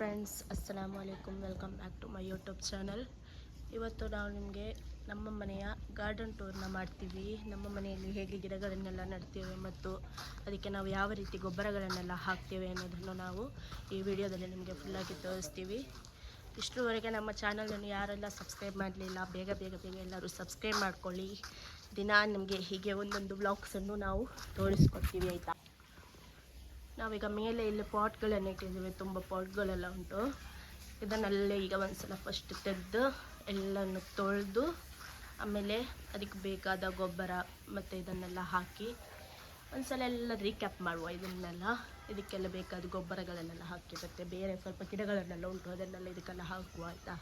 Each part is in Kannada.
ಫ್ರೆಂಡ್ಸ್ ಅಸ್ಸಲಾಮು ಅಲೈಕುಮ್ welcome back to my YouTube channel ಇವತ್ತು ನಾವು ನಿಮಗೆ ನಮ್ಮ ಮನೆಯ ಗಾರ್ಡನ್ ಟೂರ್ನ ಮಾಡ್ತೀವಿ. ನಮ್ಮ ಮನೆಯಲ್ಲಿ ಹೇಗೆ ಗಿಡಗಳನ್ನೆಲ್ಲ ನೆಡ್ತೇವೆ ಮತ್ತು ಅದಕ್ಕೆ ನಾವು ಯಾವ ರೀತಿ ಗೊಬ್ಬರಗಳನ್ನೆಲ್ಲ ಹಾಕ್ತೇವೆ ಅನ್ನೋದನ್ನು ನಾವು ಈ ವಿಡಿಯೋದಲ್ಲಿ ನಿಮಗೆ ಫುಲ್ಲಾಗಿ ತೋರಿಸ್ತೀವಿ. ಇಷ್ಟರವರೆಗೆ ನಮ್ಮ ಚಾನಲನ್ನು ಯಾರೆಲ್ಲ ಸಬ್ಸ್ಕ್ರೈಬ್ ಮಾಡಲಿಲ್ಲ, ಬೇಗ ಬೇಗ ಬೇಗ ಎಲ್ಲರೂ ಸಬ್ಸ್ಕ್ರೈಬ್ ಮಾಡ್ಕೊಳ್ಳಿ. ದಿನ ನಿಮಗೆ ಹೀಗೆ ಒಂದೊಂದು ಬ್ಲಾಗ್ಸನ್ನು ನಾವು ತೋರಿಸ್ಕೊಡ್ತೀವಿ, ಆಯಿತಾ? ನಾವೀಗ ಮೇಲೆ ಇಲ್ಲಿ ಪಾಟ್ಗಳನ್ನು ಇಟ್ಟಿದ್ದೀವಿ ತುಂಬ ಪಾಟ್ಗಳೆಲ್ಲ ಉಂಟು. ಇದನ್ನೆಲ್ಲ ಈಗ ಒಂದ್ಸಲ ಫಸ್ಟ್ ತೆಗೆದು ಎಲ್ಲನ್ನು ತೊಳೆದು, ಆಮೇಲೆ ಅದಕ್ಕೆ ಬೇಕಾದ ಗೊಬ್ಬರ ಮತ್ತು ಇದನ್ನೆಲ್ಲ ಹಾಕಿ, ಒಂದ್ಸಲ ಎಲ್ಲ ರೀಕ್ಯಾಪ್ ಮಾಡುವ ಇದನ್ನೆಲ್ಲ. ಇದಕ್ಕೆಲ್ಲ ಬೇಕಾದ ಗೊಬ್ಬರಗಳನ್ನೆಲ್ಲ ಹಾಕಿ ಮತ್ತು ಬೇರೆ ಸ್ವಲ್ಪ ಗಿಡಗಳನ್ನೆಲ್ಲ ಉಂಟು, ಅದನ್ನೆಲ್ಲ ಇದಕ್ಕೆಲ್ಲ ಹಾಕುವ, ಆಯಿತಾ?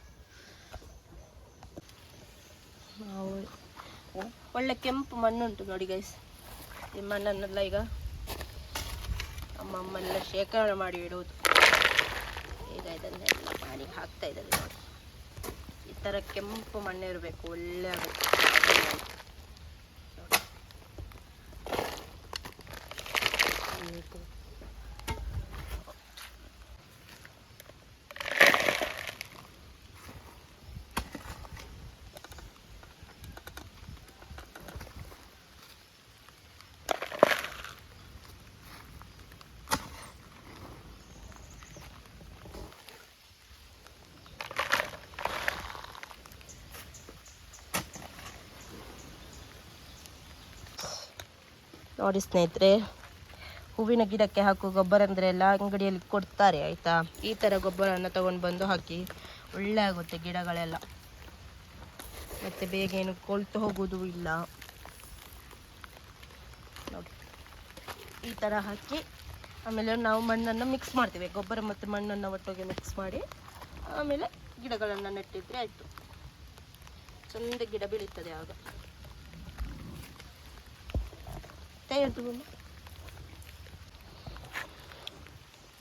ಒಳ್ಳೆ ಕೆಂಪು ಮಣ್ಣುಂಟು ನೋಡಿ ಗೈಸ್ ಈ ಮಣ್ಣನ್ನೆಲ್ಲ ಈಗ ಅಮ್ಮ ಎಲ್ಲ ಶೇಖರಣೆ ಮಾಡಿ ಇಡುವುದು. ಈಗ ಇದನ್ನೆಲ್ಲ ಮಾಡಿ ಹಾಕ್ತಾ ಇದ್ದಾರೆ ನೋಡಿ. ಈ ಥರ ಕೆಂಪು ಮಣ್ಣು ಇರಬೇಕು ಒಳ್ಳೆ ಆಗುತ್ತೆ ನೋಡಿ. ಇದು. ನೋಡಿ ಸ್ನೇಹಿತರೆ. ಹೂವಿನ ಗಿಡಕ್ಕೆ ಹಾಕುವ ಗೊಬ್ಬರ ಅಂದರೆ ಎಲ್ಲ ಅಂಗಡಿಯಲ್ಲಿ ಕೊಡ್ತಾರೆ, ಆಯಿತಾ? ಈ ಥರ ಗೊಬ್ಬರವನ್ನು ತಗೊಂಡು ಬಂದು ಹಾಕಿ ಒಳ್ಳೆ ಆಗುತ್ತೆ ಗಿಡಗಳೆಲ್ಲ. ಮತ್ತು ಬೇಗ ಏನು ಕೊಳ್ತು ಹೋಗೋದು ಇಲ್ಲ. ನೋಡಿ. ಈ ಥರ ಹಾಕಿ ಆಮೇಲೆ ನಾವು ಮಣ್ಣನ್ನು ಮಿಕ್ಸ್ ಮಾಡ್ತೀವಿ. ಗೊಬ್ಬರ ಮತ್ತು ಮಣ್ಣನ್ನು ಒಟ್ಟೋಗಿ ಮಿಕ್ಸ್ ಮಾಡಿ ಆಮೇಲೆ ಗಿಡಗಳನ್ನು ನೆಟ್ಟಿದ್ರೆ ಆಯಿತು. ಚಂದ ಗಿಡ ಬೆಳೀತದೆ ಆಗ ತೆಗೆದು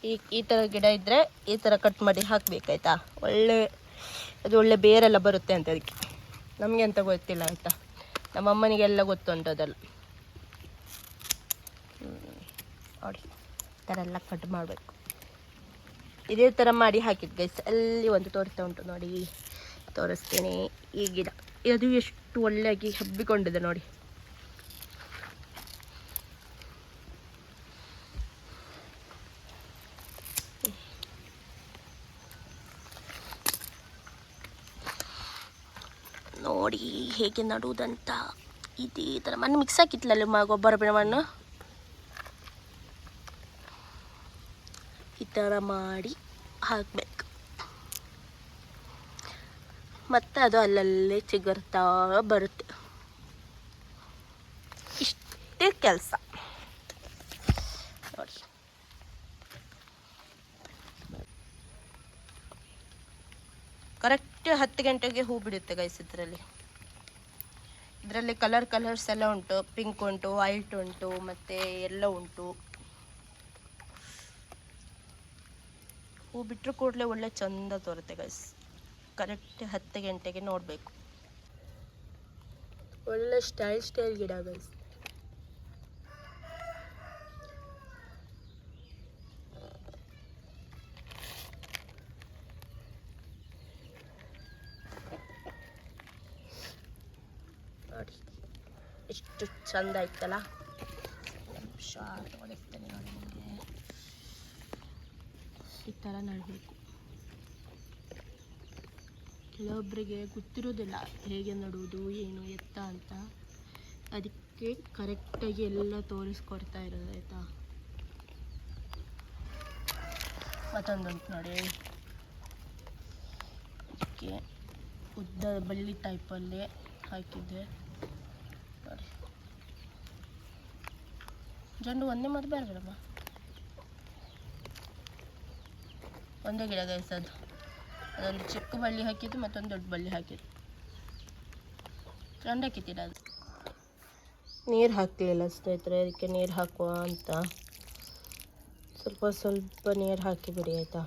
ಈ ಈ ಥರ ಗಿಡ ಇದ್ದರೆ ಈ ಥರ ಕಟ್ ಮಾಡಿ ಹಾಕಬೇಕಾಯ್ತಾ? ಒಳ್ಳೆ, ಅದು ಒಳ್ಳೆ ಬೇರೆಲ್ಲ ಬರುತ್ತೆ ಅಂತ ಅದಕ್ಕೆ. ನಮಗೆ ಅಂತ ಗೊತ್ತಿಲ್ಲ ಆಯಿತಾ ನಮ್ಮ ಅಮ್ಮನಿಗೆಲ್ಲ ಗೊತ್ತುಂಟು ಅದೆಲ್ಲ. ನೋಡಿ ಥರ ಎಲ್ಲ ಕಟ್ ಮಾಡಬೇಕು. ಇದೇ ಥರ ಮಾಡಿ ಹಾಕಿದ್ದು ಗೈಸ್ ಅಲ್ಲಿ ಒಂದು ತೋರಿಸ್ತಾ ಉಂಟು ನೋಡಿ. ತೋರಿಸ್ತೀನಿ ಈ ಗಿಡ. ಅದು ಎಷ್ಟು ಒಳ್ಳೆಯಾಗಿ ಹಬ್ಬಿಕೊಂಡಿದೆ ನೋಡಿ. ನೋಡಿ ಹೇಗೆ ನಡುವುದಂತ ಇದೇ ಥರ ಮಣ್ಣು ಮಿಕ್ಸ್ ಹಾಕಿತ್ತಲ್ಲ ಮ ಗೊಬ್ಬರ ಬಿಡ ಮಣ್ಣು? ಈ ಥರ ಮಾಡಿ ಹಾಕಬೇಕು. ಮತ್ತು ಅದು ಅಲ್ಲಲ್ಲೇ ಚಿಗುರ್ತಾ ಬರುತ್ತೆ. ಇಷ್ಟೇ ಕೆಲಸ ನೋಡಿ ಕರೆಕ್ಟ್ ಹತ್ತು ಗಂಟೆಗೆ ಹೂ ಬಿಡುತ್ತೆ ಗೈಸ್ ಇದರಲ್ಲಿ. ಇದರಲ್ಲಿ ಕಲರ್ ಕಲರ್ಸ್ ಎಲ್ಲ ಉಂಟು. ಪಿಂಕ್ ಉಂಟು ವೈಟ್ ಉಂಟು, ಮತ್ತು ಎಲ್ಲ ಉಂಟು. ಹೂ ಬಿಟ್ಟರು ಕೂಡಲೇ ಒಳ್ಳೆ ಚಂದ ತೋರುತ್ತೆ ಗೈಸ್ ಕರೆಕ್ಟ್ ಹತ್ತು ಗಂಟೆಗೆ ನೋಡಬೇಕು. ಒಳ್ಳೆ ಸ್ಟೈಲ್ ಸ್ಟೈಲ್ ಗಿಡ ಗೈಸ್ ನೋಡಿ ಎಷ್ಟು ಚಂದ ಇತ್ತಲ್ಲ ಶಾರ್ಟ್ ಒಳ್ಳೆ ನೋಡಿ ನಿಮಗೆ ಈ ಥರ ನಡಬೇಕು. ಕೆಲವೊಬ್ಬರಿಗೆ ಗೊತ್ತಿರೋದಿಲ್ಲ ಹೇಗೆ ನಡುವುದು, ಏನು ಎತ್ತ ಅಂತ. ಅದಕ್ಕೆ ಕರೆಕ್ಟಾಗಿ ಎಲ್ಲ ತೋರಿಸ್ಕೊಡ್ತಾ ಇರೋದು ಆಯಿತಾ? ಮತ್ತೊಂದುಂಟು ನೋಡಿ. ಅದಕ್ಕೆ ಉದ್ದ ಬಳ್ಳಿ ಟೈಪಲ್ಲೇ ಹಾಕಿದ್ದೆ. ಜಂಡು ಒಂದೇ ಮದ್ದು ಬೇಡಮ್ಮ ಒಂದೇ ಗಿಡ ಅದು. ಅದೊಂದು ಚಿಕ್ಕ ಬಳ್ಳಿ ಹಾಕಿದ್ದು ಮತ್ತೊಂದು ದೊಡ್ಡ ಬಳ್ಳಿ ಹಾಕಿದ್ದು. ಚೆಂದ ಹಾಕಿದ್ದೀರ ಅದು? ನೀರು ಹಾಕಲಿಲ್ಲ ಸ್ನೇಹಿತರೆ, ಅದಕ್ಕೆ ನೀರು ಹಾಕುವ ಅಂತ. ಸ್ವಲ್ಪ ಸ್ವಲ್ಪ ನೀರು ಹಾಕಿಬಿಡಿ ಆಯಿತಾ?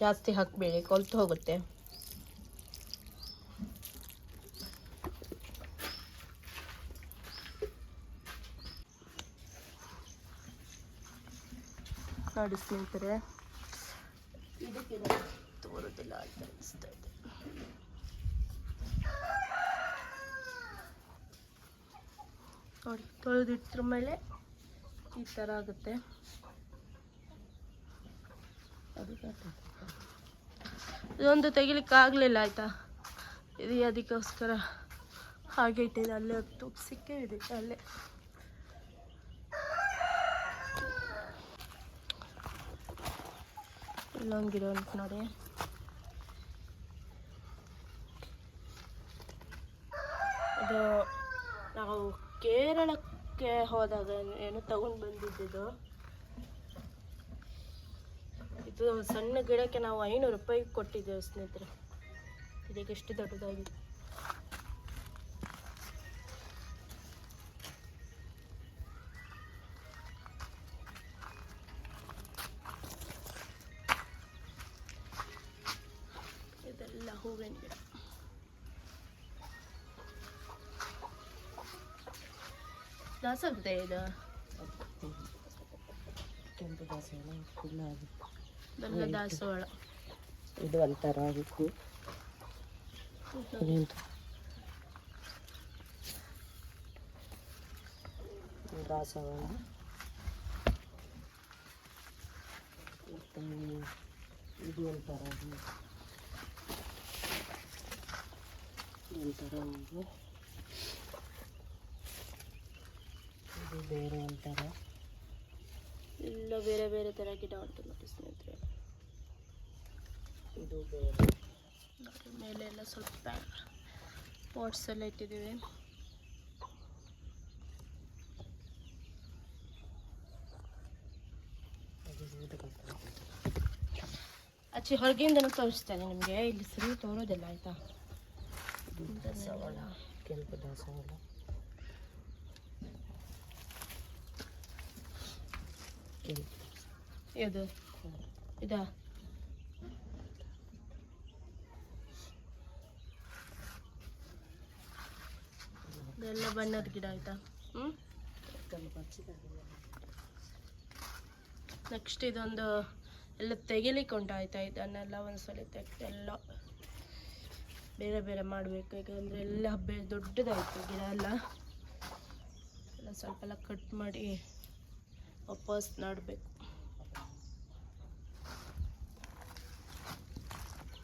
ಜಾಸ್ತಿ ಹಾಕಬೇಡಿ, ಕೊಲ್ತು ಹೋಗುತ್ತೆ. ನೋಡಿ ಸ್ನೇಹಿತರೆ ತೋರೋದಿಲ್ಲ ಅಂತ ಅನಿಸ್ತಾ ಇದೆ. ನೋಡಿ ಮೇಲೆ ಈ ಥರ ಆಗುತ್ತೆ. ಇದೊಂದು ತೆಗಿಲಿಕ್ಕೆ ಆಗಲಿಲ್ಲ ಆಯಿತಾ? ಇದು ಅದಕ್ಕೋಸ್ಕರ ಹಾಗೆ ಇಟ್ಟಿದೆ ಅಲ್ಲೇ ತುಪ್ಪ ಸಿಕ್ಕೇ ಇದೆ ಅಲ್ಲೇ. ಇಲ್ಲೊಂದು ಗಿಡ ಉಂಟು ನೋಡಿ. ಇದು ನಾವು ಕೇರಳಕ್ಕೆ ಹೋದಾಗ ಏನು ತಗೊಂಡು ಬಂದಿದ್ದು ಇದು ಸಣ್ಣ ಗಿಡಕ್ಕೆ ನಾವು ಐನೂರು ರೂಪಾಯಿ ಕೊಟ್ಟಿದ್ದೇವೆ ಸ್ನೇಹಿತರೆ. ಇದಕ್ಕೆ ಎಷ್ಟು ದೊಡ್ಡದಾಗಿದೆ. ಹೂವಿನ ಗಿಡ ದಾಸವಾಳ ಇದು. ಕೆಂಪು ದಾಸವಾಳ ಆಗುತ್ತೆ ಬೆಲ್ಲ ದಾಸವಾಳ ಇದು ಒಂಥರ ಆಗಿತ್ತು. ಇದೆಂತ ದಾಸವಾಳ ಮತ್ತು ಇದು ಒಂಥರ ಇದು ಒಂಥರ ಹೂವು ಇದು ಬೇರೆ ಒಂಥರ. ಎಲ್ಲ ಬೇರೆ ಬೇರೆ ಥರ ಗಿಡ ಉಂಟು ನೋಡಿ ಸ್ನೇಹಿತರೆ. ಇದು ಬೇರೆ. ನೋಡಿ ಮೇಲೆ ಎಲ್ಲ ಸ್ವಲ್ಪ ಪಾಟ್ಸೆಲ್ಲ ಇಟ್ಟಿದ್ದೀವಿ. ಆಚೆ ಹೊರಗಿಂದನೂ ತೋರಿಸ್ತೇನೆ ನಿಮಗೆ ಇಲ್ಲಿ ಸರಿ ತೋರೋದಿಲ್ಲ ಆಯಿತಾ? ದಾಸವಾಳ ಕೆಂಪು ದಾಸವಾಳ ಇದು ಇದಾ ಇದೆಲ್ಲ ಬಣ್ಣದ ಗಿಡ ಆಯ್ತಾ ಹ್ಞೂ ನೆಕ್ಸ್ಟ್ ಇದೊಂದು ಎಲ್ಲ ತೆಗಿಲಿಕ್ಕೆ ಉಂಟು ಆಯ್ತಾ ಇದನ್ನೆಲ್ಲ ಒಂದ್ಸಲ ತೆಗ್ದು ಎಲ್ಲ ಬೇರೆ ಬೇರೆ ಮಾಡಬೇಕು. ಯಾಕಂದರೆ ಎಲ್ಲ ಹಬ್ಬ ದೊಡ್ಡದಾಯಿತು ಗಿಡ ಎಲ್ಲ. ಎಲ್ಲ ಸ್ವಲ್ಪ ಎಲ್ಲ ಕಟ್ ಮಾಡಿ ವಾಪಸ್ ನಾಡಬೇಕು.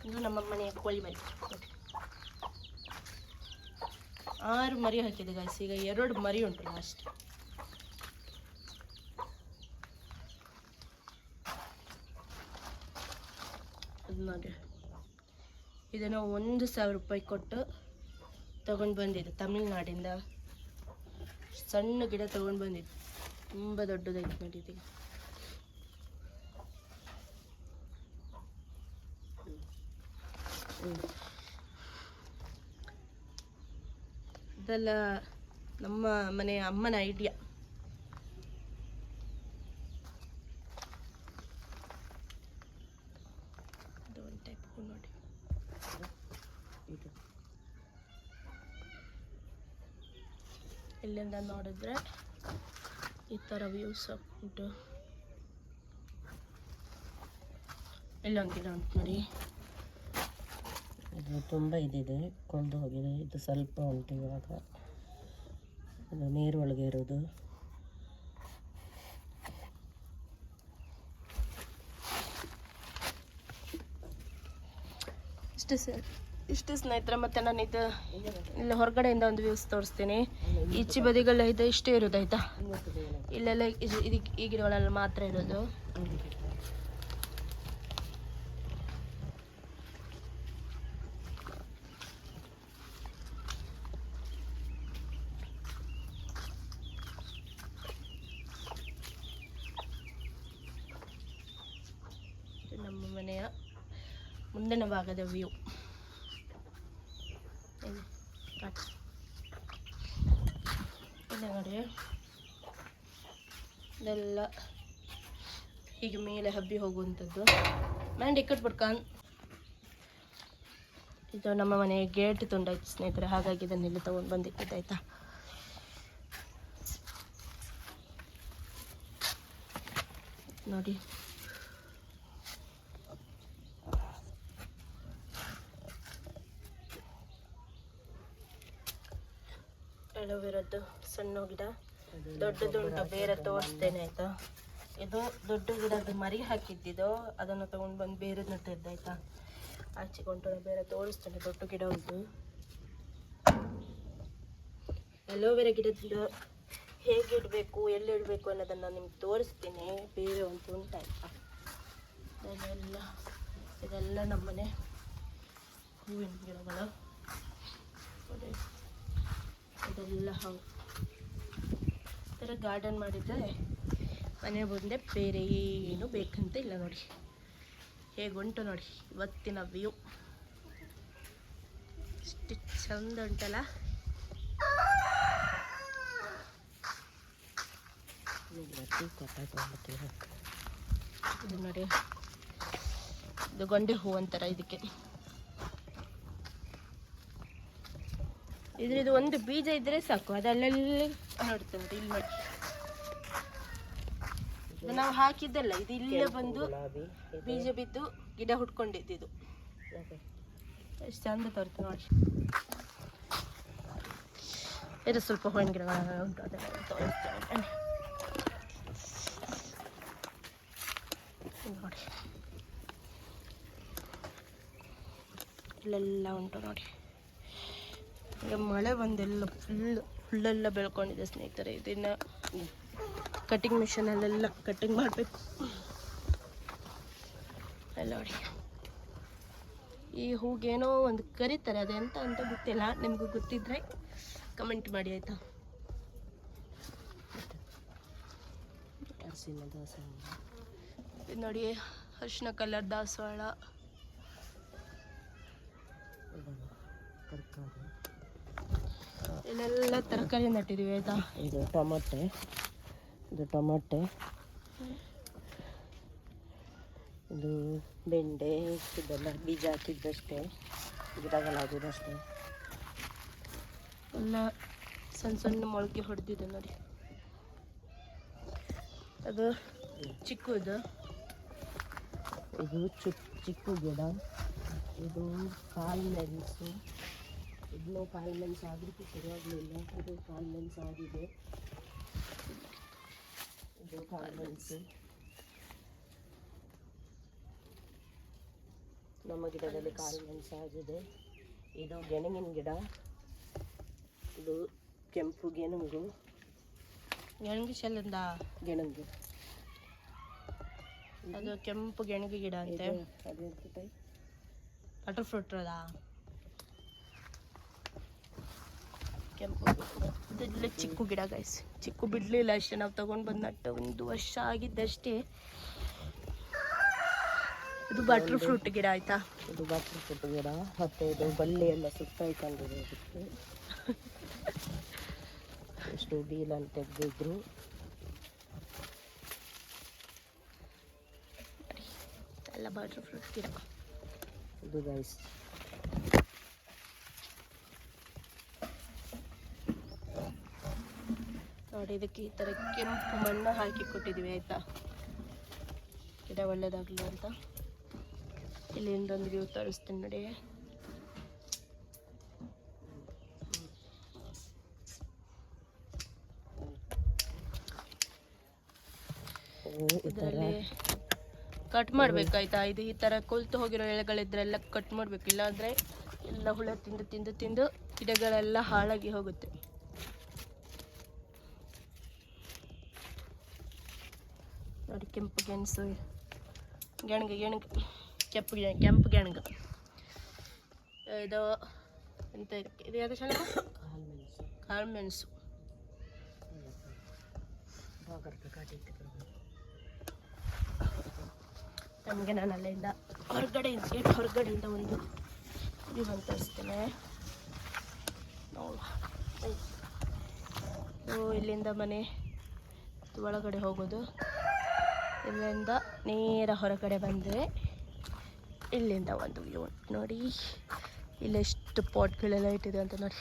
ಇದು ನಮ್ಮ ಮನೆಯ ಕೋಳಿ ಮರಿ. ಆರು ಮರಿ ಹಾಕಿದೆ ಗಾಯಸ್ ಈಗ ಎರಡು ಮರಿ ಉಂಟು ಲಾಸ್ಟ್ ನೋಡಿ ಇದನ್ನು ಒಂದು ಸಾವಿರ ರೂಪಾಯಿ ಕೊಟ್ಟು ತೊಗೊಂಡು ಬಂದಿದ್ದು ತಮಿಳ್ನಾಡಿಂದ. ಸಣ್ಣ ಗಿಡ ತೊಗೊಂಡು ಬಂದಿದ್ದು. ತುಂಬ ದೊಡ್ಡದಾಗಿ ನೋಡಿ ಇದೀಗ. ಇದೆಲ್ಲ ನಮ್ಮ ಮನೆಯ ಅಮ್ಮನ ಐಡಿಯಾ ಇದು ಒಂದು ಟೈಪ್ ಹೂ ನೋಡಿ ಇದು ಇಲ್ಲಿಂದ ನೋಡಿದ್ರೆ ಈ ಥರ ವ್ಯೂಸ್ ಉಂಟು. ಇಲ್ಲೊಂದು ಗಿಡ ಉಂಟು ನೋಡಿ. ಇದು ತುಂಬ ಇದಿದೆ ಕೊಂಡು ಹೋಗಿದೆ. ಇದು ಸ್ವಲ್ಪ ಉಂಟು ಇವಾಗ. ಅದು ನೀರು ಒಳಗೆ ಇರೋದು ಇಷ್ಟು ಸ ಇಷ್ಟು ಸ್ನೇಹಿತರೆ, ಮತ್ತೆ ನಾನು ಇದು ಇಲ್ಲಿ ಹೊರಗಡೆಯಿಂದ ಒಂದು ವ್ಯೂಸ್ ತೋರಿಸ್ತೀನಿ. ಈಚಿ ಬದಿಗಳ ಇದು ಇಷ್ಟೇ ಇರೋದು, ಆಯ್ತಾ? ಇಲ್ಲೆಲ್ಲ ಇದು- ಇದಕ್ಕೆ ಈ ಗಿಡಗಳೆಲ್ಲ ಮಾತ್ರ ಇರೋದು. ನಮ್ಮ ಮನೆಯ ಮುಂದಿನ ಭಾಗದ ವ್ಯೂ ಹೀಗೆ ಮೇಲೆ ಹಬ್ಬಿ ಹೋಗುವಂಥದ್ದು. ಮ್ಯಾಂಡಿ ಇಕ್ಕಟ್ಟು ಬಡ್ಕನ್ ಇದು ನಮ್ಮ ಮನೆ ಗೇಟ್ ತುಂಡಾಯ್ತು ಸ್ನೇಹಿತರೆ, ಹಾಗಾಗಿ ಇದನ್ನು ಇಲ್ಲಿ ತೊಗೊಂಡು ಬಂದಿಟ್ಟಿದ್ದಾಯ್ತಾ ನೋಡಿ. ಅಲೋವೆರದ್ದು ಸಣ್ಣ ಗಿಡ. ದೊಡ್ಡದುಂಟು ಬೇರೆ ತೋರಿಸ್ತೇನೆ, ಆಯ್ತಾ? ಇದು ದೊಡ್ಡ ಗಿಡದ ಮರಿ ಹಾಕಿದ್ದಿದೋ, ಅದನ್ನು ತಗೊಂಡು ಬಂದು ಬೇರೆ ಆಯ್ತಾ? ಆಚೆ ಕೊಂಡು ಬೇರೆ ತೋರಿಸ್ತೇನೆ, ದೊಡ್ಡ ಗಿಡ ಉಂಟು. ಅಲೋವೆರಾ ಗಿಡದ ಹೇಗೆ ಇಡಬೇಕು, ಎಲ್ಲಿ ಇಡಬೇಕು ಅನ್ನೋದನ್ನು ನಿಮ್ಗೆ ತೋರಿಸ್ತೀನಿ. ಬೇರೆ ಒಂದು ಉಂಟಾಯ್ತಾ ಇದೆಲ್ಲ ಇದೆಲ್ಲ ನಮ್ಮನೆ ಹೂವಿನ ಗಿಡಗಳು. ಇದೆಲ್ಲ ಹೌ ಈ ಗಾರ್ಡನ್ ಮಾಡಿದರೆ ಮನೆ ಮುಂದೆ ಬೇರೆ ಏನು ಬೇಕಂತ ಇಲ್ಲ ನೋಡಿ. ಹೇಗುಂಟು ನೋಡಿ ಇವತ್ತಿನ ವ್ಯೂ ಇಷ್ಟು ಚಂದ ಉಂಟಲ್ಲ? ಇದು ನೋಡಿ, ಇದು ಗೊಂಡೆ ಹೂ ಅಂತಾರ ಇದಕ್ಕೆ. ಇದು ಒಂದು ಬೀಜ ಇದ್ರೆ ಸಾಕು, ಅದಲ್ಲೆಲ್ಲ ನೋಡ್ತಾರೆ ಇಲ್ಲಿ ನೋಡಿ ಇದು ನಾವು ಹಾಕಿದ್ದಲ್ಲ ಇದು ಇಲ್ಲೇ ಬಂದು ಬೀಜ ಬಿದ್ದು ಗಿಡ ಹುಟ್ಕೊಂಡಿದ್ದು ಇದು. ಎಷ್ಟು ಚಂದ ತೋರುತ್ತೆ ನೋಡಿ. ಇದು ಸ್ವಲ್ಪ ಹೂವಿನ ಗಿಡಗಳು ಉಂಟು ಅದೆಲ್ಲ ತೋರಿಸ್ತೇನೆ. ನೋಡಿ. ಇಲ್ಲೆಲ್ಲ ಉಂಟು ನೋಡಿ. ಈಗ ಮಳೆ ಬಂದೆಲ್ಲ ಫುಲ್ ಫುಲ್ಲೆಲ್ಲ ಬೆಳ್ಕೊಂಡಿದೆ ಸ್ನೇಹಿತರೆ ಇದನ್ನು ಕಟಿಂಗ್ ಮಿಷನಲ್ಲೆಲ್ಲ ಕಟಿಂಗ್ ಮಾಡಬೇಕು. ಎಲ್ಲ ನೋಡಿ. ಈ ಹೂಗೇನೋ ಒಂದು ಕರೀತಾರೆ ಅದೆಂತ ಅಂತ ಗೊತ್ತಿಲ್ಲ. ನಿಮಗೂ ಗೊತ್ತಿದ್ರೆ ಕಮೆಂಟ್ ಮಾಡಿ ಆಯಿತಾ? ಇದು ನೋಡಿ ಅರ್ಶಿನ ಕಲರ್ ದಾಸವಾಳ. ಇಲ್ಲೆಲ್ಲ ತರಕಾರಿ. ನಟ್ಟಿದ್ದೀವಿ ಆಯಿತಾ? ಇದು ಟೊಮಟೆ. ಇದು ಟೊಮಟೆ. ಇದು ಬೆಂಡೆ ಇದೆಲ್ಲ ಬೀಜ ಹಾಕಿದ್ದಷ್ಟೇ. ಗಿಡಗಳಾಗಿದಷ್ಟೇ ಎಲ್ಲ ಸಣ್ಣ ಸಣ್ಣ ಮೊಳಕೆ ಹೊಡೆದಿದೆ ನೋಡಿ. ಅದು ಚಿಕ್ಕು ಇದು. ಇದು ಚಿಕ್ಕ ಚಿಕ್ಕ ಗಿಡ. ಇದು ಕಾಲು ಮೆಣಸು. ಇದನ್ನೂ ಕಾಳು ಮೆಣಸು ಆಗಲಿಕ್ಕೆ ಶುರುವಾಗಲಿಲ್ಲ ಇದು ಕಾಳು ಮೆಣಸು ಆಗಿದೆ ನಮ್ಮ ಗಿಡದಲ್ಲಿ ಕಾಳು ಮೆಣಸು ಆಗಿದೆ. ಇದು ಗೆಣಗಿನ ಗಿಡ. ಇದು ಕೆಂಪು ಗೆಣಗು ಗೆಣಗಿ ಶೆಲ್ಲಿಂದ? ಗೆಣಗು ಅದು ಕೆಂಪು ಗೆಣಗಿ ಗಿಡ ಅಂತೆ? ಬಟರ್ ಫ್ರೂಟ್ ಅದ? ಕೆಂಪು ಇದೆಲ್ಲ ಚಿಕ್ಕು ಗಿಡ ಗೈಸ್ ಚಿಕ್ಕು ಬಿಡಲಿಲ್ಲ ಅಷ್ಟೇ ನಾವು ತಗೊಂಡು ಬಂದು ನಟ್ಟ ಒಂದು ವರ್ಷ ಆಗಿದ್ದಷ್ಟೇ. ಇದು ಬಟರ್ ಫ್ರೂಟ್ ಗಿಡ ಆಯ್ತಾ? ಇದು ಬಟರ್ ಫ್ರೂಟ್ ಗಿಡ ಮತ್ತೆ ಇದು ಬಳ್ಳಿ ಎಲ್ಲ ಸುತ್ತ ಇಟ್ಕೊಂಡಿದೆ ಎಷ್ಟು ಅಂತ ತೆಗೆದಿದ್ರು. ಎಲ್ಲ ಬಟರ್ ಫ್ರೂಟ್ ಗಿಡ. ಇದು ಗೈಸ್ ನೋಡಿ, ಇದಕ್ಕೆ ಈ ಥರ ಕೆಂಪು ಮಣ್ಣು ಹಾಕಿ ಕೊಟ್ಟಿದ್ದೀವಿ, ಆಯ್ತಾ? ಗಿಡ ಒಳ್ಳೇದಾಗಲಿ ಅಂತ. ಇಲ್ಲಿಂದ ಒಂದು ವ್ಯೂ ತೋರಿಸ್ತೀನಿ ನೋಡಿ. ಇದರಲ್ಲಿ ಕಟ್ ಮಾಡ್ಬೇಕಾಯ್ತಾ ಇದು ಈ ತರ ಕೊಲ್ತು ಹೋಗಿರೋ ಎಲೆಗಳಿದ್ರೆಲ್ಲ ಕಟ್ ಮಾಡಬೇಕು, ಇಲ್ಲಾಂದರೆ ಎಲ್ಲ ಹುಳ ತಿಂದು ತಿಂದು ತಿಂದು ಗಿಡಗಳೆಲ್ಲ ಹಾಳಾಗಿ ಹೋಗುತ್ತೆ ನೋಡಿ ಕೆಂಪು ಗೆಣಸು ಗೆಣಗು ಗೆಣಗು. ಕೆಂಪು ಕೆಂಪು ಗೆಣಗು. ಇದು ಎಂತ ಇದು ಯಾವುದು ಶಾಲೆ? ಕಾಳು ಮೆಣಸು ಕಾಳು ಮೆಣಸು ಬಾಗರ್ತ ಕಾಟಿತ್ತು ನಮಗೆ ನಾನು ಅಲ್ಲಿಂದ ಹೊರಗಡೆಯಿಂದ ಗೇಟ್ ಹೊರಗಡೆಯಿಂದ ಒಂದು ಇದು ಬಂದು ತರಿಸ್ತೇನೆ. ನೋಡುವ. ಇಲ್ಲಿಂದ ಮನೆ ಒಳಗಡೆ ಹೋಗೋದು. ಇಲ್ಲಿಂದ ನೇರ ಹೊರಗಡೆ ಬಂದರೆ ಇಲ್ಲಿಂದ ಒಂದು ವ್ಯೂ ಇಲ್ಲಿ ನೋಡಿ. ಇಲ್ಲೆಷ್ಟು ಪಾಟ್ಗಳೆಲ್ಲ ಇಟ್ಟಿದೆ ಅಂತ ನೋಡಿ.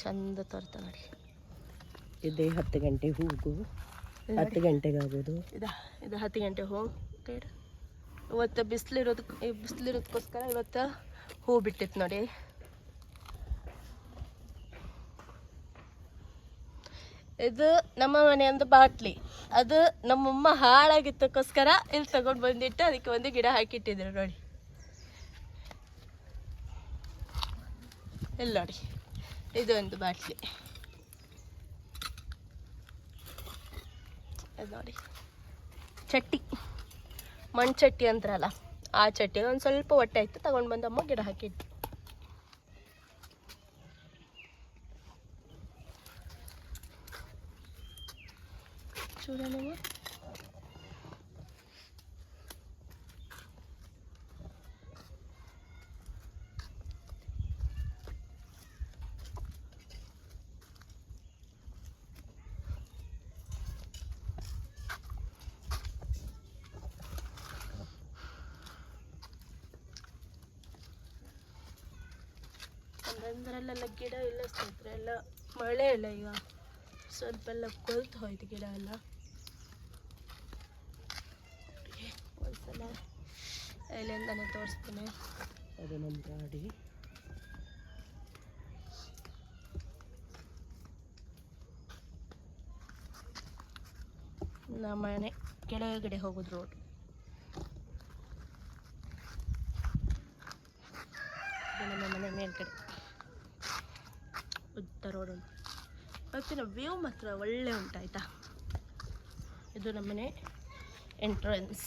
ಚಂದ ತೋರ್ತ ನೋಡಿ. ಇದೇ ಹತ್ತು ಗಂಟೆ ಹೋಗು. ಹತ್ತು ಗಂಟೆಗೆ ಆಗೋದು. ಇದು ಇದು ಹತ್ತು ಗಂಟೆ ಹೂ ಕೈಡ್ ಇವತ್ತು ಬಿಸಿಲಿರೋದಕ್ಕೆ ಬಿಸಿಲಿರೋದಕ್ಕೋಸ್ಕರ ಇವತ್ತು ಹೂ ಬಿಟ್ಟಿತ್ತು ನೋಡಿ. ಇದು ನಮ್ಮ ಮನೆ ಮನೆಯೊಂದು ಬಾಟ್ಲಿ. ಅದು ನಮ್ಮಮ್ಮ ಹಾಳಾಗಿದ್ದಕ್ಕೋಸ್ಕರ ಇಲ್ಲಿ ತಗೊಂಡು ಬಂದಿಟ್ಟು ಅದಕ್ಕೆ ಒಂದು ಗಿಡ ಹಾಕಿಟ್ಟಿದ್ರು ನೋಡಿ. ಇಲ್ಲಿ ನೋಡಿ ಇದು ಒಂದು ಬಾಟ್ಲಿ ನೋಡಿ, ಚಟ್ಟಿ. ಮಣ್ಣು ಚಟ್ಟಿ ಅಂತಾರಲ್ಲ ಆ ಚಟ್ಟಿ. ಒಂದು ಸ್ವಲ್ಪ ಹೊಟ್ಟೆ ಆಯಿತು, ತಗೊಂಡು ಬಂದಮ್ಮ ಗಿಡ ಹಾಕಿಟ್ಟು చూడలేమా ಒಂದೊಂದರಲ್ಲೆಲ್ಲ ಗಿಡ ಇಲ್ಲ ಸ್ನೇಹಿತರೆ ಎಲ್ಲ ಮಳೆ ಇಲ್ಲ ಈಗ ಸ್ವಲ್ಪ ಎಲ್ಲ ಕೊಳ್ತು ಹೋಯ್ತು ಗಿಡ ಎಲ್ಲ ಇಲ್ಲಿಂದನೇ ತೋರಿಸ್ತೀನಿ. ಅದು ನಮ್ಮ ಗಾಡಿ. ನಮ್ಮ ಮನೆ ಕೆಳಗಡೆ ಹೋಗೋದು ರೋಡ್ ನಮ್ಮ ಮನೆ ಮೇಲ್ಗಡೆ. ಉದ್ದ ರೋಡ್ ಉಂಟು ಇವತ್ತಿನ ವ್ಯೂ ಮಾತ್ರ ಒಳ್ಳೆ ಉಂಟಾಯ್ತಾ ಇದು ನಮ್ಮನೆ ಎಂಟ್ರೆನ್ಸ್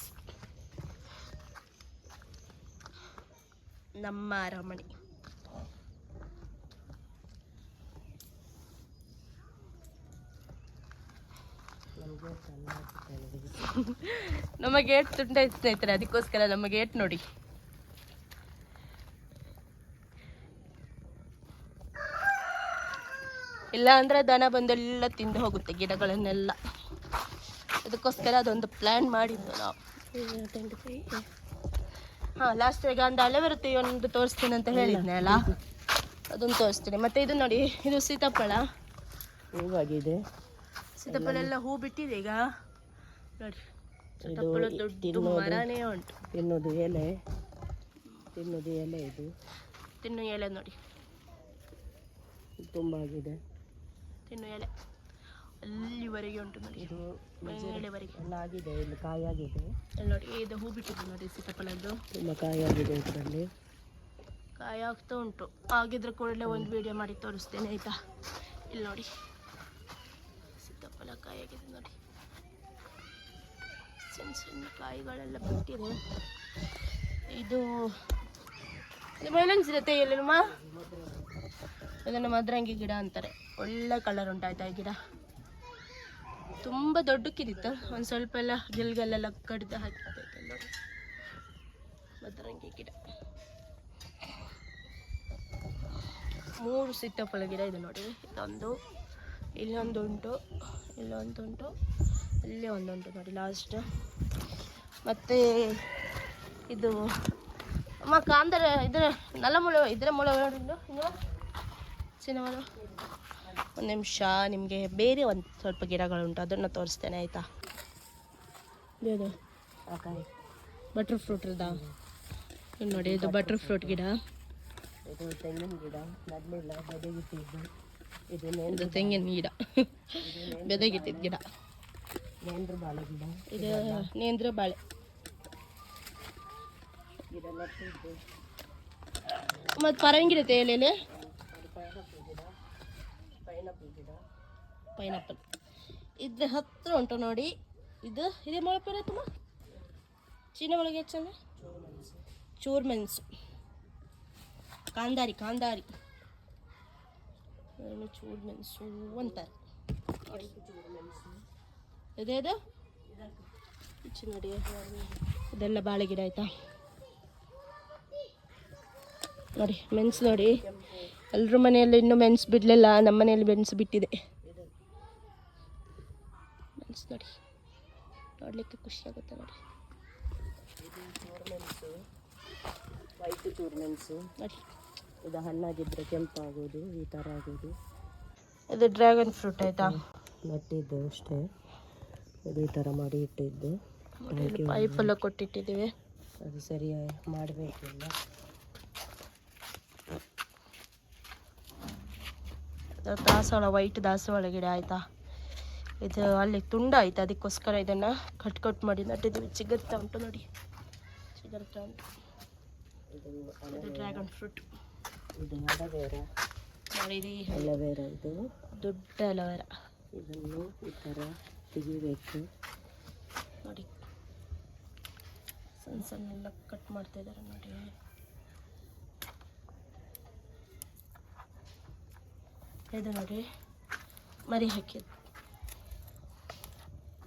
ನಮ್ಮ ಚೆನ್ನಾಗಿ ನಮ್ಮ ಗೇಟ್ ತುಂಡ ಸ್ನೇಹಿತರೆ, ಅದಕ್ಕೋಸ್ಕರ ನಮ್ಮ ಗೇಟ್ ನೋಡಿ. ಇಲ್ಲ ಅಂದ್ರೆ ದನ ಬಂದೆಲ್ಲ ತಿಂದು ಹೋಗುತ್ತೆ ಗಿಡಗಳನ್ನೆಲ್ಲ. ಅದಕ್ಕೋಸ್ಕರ ಅದೊಂದು ಪ್ಲ್ಯಾನ್ ಮಾಡಿದ್ದು ನಾವು. ಹಾಂ ಲಾಸ್ಟ್ ಗಂಧ ಹಳೆ ಬರುತ್ತೆ ಒಂದು ತೋರಿಸ್ತೀನಿ ಅಂತ ಹೇಳಿದ್ನೆ ಅಲ್ಲ ಅದೊಂದು ತೋರಿಸ್ತೀನಿ. ಮತ್ತೆ ಇದು ನೋಡಿ ಇದು ಸೀತಾಫಳ ಹೂವಾಗಿದೆ. ಸೀತಾಫಲ ಎಲ್ಲ ಹೂ ಬಿಟ್ಟಿದೆ ಈಗ. ನೋಡಿ ಸೀತಾಫಲ ದೊಡ್ಡ ಮರನೇ ಉಂಟು. ತಿನ್ನೋದು ಎಲೆ. ತಿನ್ನೋದು ಎಲೆ ಇದು. ತಿನ್ನು ಎಲೆ ನೋಡಿ. ತುಂಬ ಆಗಿದೆ ತಿನ್ನು ಎಲೆ. ಅಲ್ಲಿವರೆಗೆ ಉಂಟು ನೋಡಿ. ಇದು ಮೇಲೆವರೆಗೆ ಎಲ್ಲ ಆಗಿದೆ ಇಲ್ಲಿ ಕಾಯಾಗಿದೆ. ಅಲ್ಲಿ ನೋಡಿ ಇದು ಹೂ ಬಿಟ್ಟಿದೆ ನೋಡಿ ಸೀತಾಫಲದ್ದು. ತುಂಬ ಕಾಯಾಗಿದೆ ಇದರಲ್ಲಿ. ಕಾಯಿ ಆಗ್ತಾ ಉಂಟು. ಆಗಿದ್ರೆ ಕೂಡಲೇ ಒಂದು ವಿಡಿಯೋ ಮಾಡಿ ತೋರಿಸ್ತೇನೆ ಆಯ್ತಾ? ಇಲ್ಲಿ ನೋಡಿ. ಸೀತಾಫಲ ಕಾಯಾಗಿದೆ ನೋಡಿ. ಸಣ್ಣ ಸಣ್ಣ ಕಾಯಿಗಳೆಲ್ಲ ಬಿಟ್ಟಿದೆ. ಇದು ಮೈಲನ್ಸ್ ಇರುತ್ತೆ ಎಲ್ಲಮ್ಮ ಇದನ್ನು ಮದ್ರಂಗಿ ಗಿಡ ಅಂತಾರೆ. ಒಳ್ಳೆ ಕಲರ್ ಉಂಟಾಯ್ತಾ ಈ ಗಿಡ? ತುಂಬ ದೊಡ್ಡಕ್ಕಿದಿತ್ತು ಒಂದು ಸ್ವಲ್ಪ ಎಲ್ಲ ಗೆಲ್ಗಲ್ಲೆಲ್ಲ ಕಡ್ದು ಹಾಕಿ ನೋಡಿ ಮದ್ರಂಗಿ ಗಿಡ. ಮೂರು ಸೀತಾಫಲ ಗಿಡ ಇದೆ ನೋಡಿ. ಇಲ್ಲೊಂದು ಇಲ್ಲೊಂದುಂಟು ಇಲ್ಲೊಂದು ಉಂಟು ಇಲ್ಲಿ ಒಂದುಂಟು ನೋಡಿ ಲಾಸ್ಟ್ ಮತ್ತು ಇದು, ಅಮ್ಮ ಕಾಂದರ ಇದರ ಇದ್ರ ಮುಳ ನೋಡಿದ್ದು ಮುಳ ಚಿನ್ನಮಳ? ಒಂದು ನಿಮಿಷ ನಿಮಗೆ ಬೇರೆ ಒಂದು ಸ್ವಲ್ಪ ಗಿಡಗಳುಂಟು ಅದನ್ನು ತೋರಿಸ್ತೇನೆ ಆಯಿತಾ? ಬಟರ್ ಫ್ರೂಟ್ ಇದ ನೋಡಿ ಇದು ಬಟರ್ ಫ್ರೂಟ್ ಗಿಡ. ಇದು ತೆಂಗಿನ ಗಿಡ ಬೆದಗಿಟ್ಟಿದ ಬದಿಗಿಟ್ಟಿದ್ದು. ಇದು ತೆಂಗಿನ ಗಿಡ. ಬೆದಗಿಟ್ಟಿದ್ದ ಗಿಡ. ನೇಂದ್ರ ಬಾಳೆ ಗಿಡ. ಇದು ನೇಂದ್ರ ಬಾಳೆ ಗಿಡ ಮತ್ತು ಪರಂಗಿರುತ್ತೆ ಎಲೆಲೆ ಅದು ಪೈನಾಪಲ್ ಗಿಡ. ಪೈನಾಪಲ್. ಇದ್ರ ಹತ್ರ ಉಂಟು ನೋಡಿ. ಇದು, ಇದೇ ಮೊಳಪೇರ ತುಂಬ ಚೀನ ಒಳಗೆ ಹೆಚ್ಚಂದ್ರೆ ಚೂರ್ ಮೆಣಸು ಕಾಂದಾರಿ ಕಾಂದಾರಿ. ಚೂರ್ ಮೆಣಸು ಅಂತಾರೆ. ಇದೇ ಇದು? ನೋಡಿ. ಇದೆಲ್ಲ ಬಾಳೆ ಗಿಡ ಆಯ್ತಾ? ನೋಡಿ ಮೆಣಸು ನೋಡಿ. ಎಲ್ಲರ ಮನೆಯಲ್ಲಿ ಇನ್ನೂ ಮೆಣಸು ಬಿಡಲಿಲ್ಲ ನಮ್ಮ ಮನೆಯಲ್ಲಿ ಮೆಣಸು ಬಿಟ್ಟಿದೆ. ಮೆಣಸು ನೋಡಿ ನೋಡಲಿಕ್ಕೆ ಖುಷಿ ಆಗುತ್ತೆ ನೋಡಿ. ಇದು ಹಣ್ಣಾಗಿದ್ರೆ ವೈಟ್ ಚೂರ್ಮೆಣಸು ನೋಡಿ ಇದು ಹಣ್ಣಾಗಿದ್ದರೆ ಕೆಂಪಾಗೋದು ಈ ಥರ ಆಗೋದು. ಇದು ಡ್ರ್ಯಾಗನ್ ಫ್ರೂಟ್ ಆಯಿತಾ? ನಟ್ಟಿದ್ದು ಅಷ್ಟೇ. ಇದು ಈ ಥರ ಮಾಡಿ ಇಟ್ಟಿದ್ದು. ಪೈಪ್ ಎಲ್ಲ ಕೊಟ್ಟಿಟ್ಟಿದ್ದೀವಿ. ಅದು ಸರಿಯಾಗಿ ಮಾಡಬೇಕಿಲ್ಲ. ದಾಸವಾಳ ವೈಟ್ ದಾಸವಾಳ ಗಿಡ ಆಯ್ತಾ? ಇದು ಅಲ್ಲಿ ತುಂಡ ಆಯ್ತು? ಅದಕ್ಕೋಸ್ಕರ ಇದನ್ನು ಕಟ್ ಕಟ್ ಮಾಡಿ ನಟ್ಟಿದ್ದೀವಿ. ಚಿಗುರ್ತಾ ಉಂಟು ನೋಡಿ. ಚಿಗುರ್ತಾ ಉಂಟು. ಇದು ಡ್ರ್ಯಾಗನ್ ಫ್ರೂಟ್ ಅಲವೇರ? ಇದು ದೊಡ್ಡ ಅಲವೇರ. ಇದನ್ನು ಈ ಥರ ತೆಗಿಬೇಕು. ನೋಡಿ. ಸಣ್ಣ ಸಣ್ಣ ಎಲ್ಲ ಕಟ್ ಮಾಡ್ತಾ ಇದ್ದಾರೆ ನೋಡಿ. ಇದು ನೋಡಿ ಮರಿ ಹಾಕಿದ್ದು.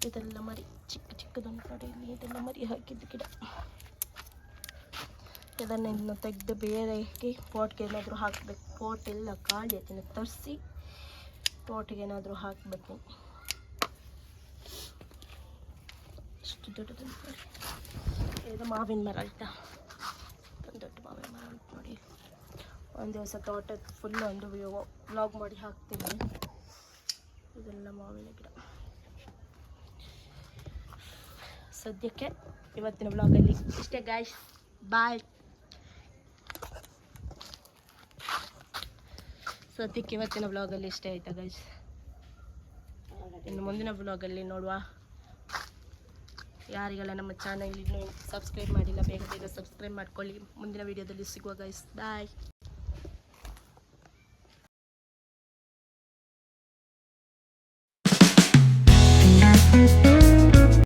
ಇದೆಲ್ಲ ಮರಿ, ಚಿಕ್ಕ ಚಿಕ್ಕದೊಂದು ನೋಡಿ ಇಲ್ಲಿ ಇದೆಲ್ಲ ಮರಿ ಹಾಕಿದ್ದು ಗಿಡ. ಇದನ್ನು ತೆಗೆದು ಬೇರೆ ಹಾಕಿ ಪೋಟ್ಗೆ ಏನಾದರೂ ಹಾಕಬೇಕು. ಪೋಟ್ ಇಲ್ಲ ಖಾಲಿ ಅದನ್ನು ತರಿಸಿ ಪೋಟ್ಗೆ ಏನಾದರೂ ಹಾಕಬೇಕು. ಇಷ್ಟು ದೊಡ್ಡದು ಇದು ಮಾವಿನ ಮರ ಆಯ್ತಾ ಒಂದು ದೊಡ್ಡ ಮಾವಿನ ಮರ ಉಂಟು ನೋಡಿ ಒಂದು ದಿವಸ ತೋಟದ ಫುಲ್ ಒಂದು ವ್ಲಾಗ್ ಮಾಡಿ ಹಾಕ್ತೀನಿ. ಇದೆಲ್ಲ ಮಾವಿನ ಗಿಡ. ಸದ್ಯಕ್ಕೆ ಇವತ್ತಿನ ವ್ಲಾಗಲ್ಲಿ ಇಷ್ಟೇ ಗಾಯ್ಸ್ ಬಾಯ್ ಸದ್ಯಕ್ಕೆ ಇವತ್ತಿನ ವ್ಲಾಗಲ್ಲಿ ಇಷ್ಟೇ ಆಯ್ತಾ ಗಾಯ್ಸ್ ಇನ್ನು ಮುಂದಿನ ವ್ಲಾಗಲ್ಲಿ ನೋಡುವ. ಯಾರಿಗೆಲ್ಲ ನಮ್ಮ ಚಾನಲ್ ಇನ್ನೂ ಸಬ್ಸ್ಕ್ರೈಬ್ ಮಾಡಿಲ್ಲ, ಬೇಗ ಬೇಗ ಸಬ್ಸ್ಕ್ರೈಬ್ ಮಾಡ್ಕೊಳ್ಳಿ. ಮುಂದಿನ ವಿಡಿಯೋದಲ್ಲಿ ಸಿಗುವ ಗೈಸ್ ಬಾಯ್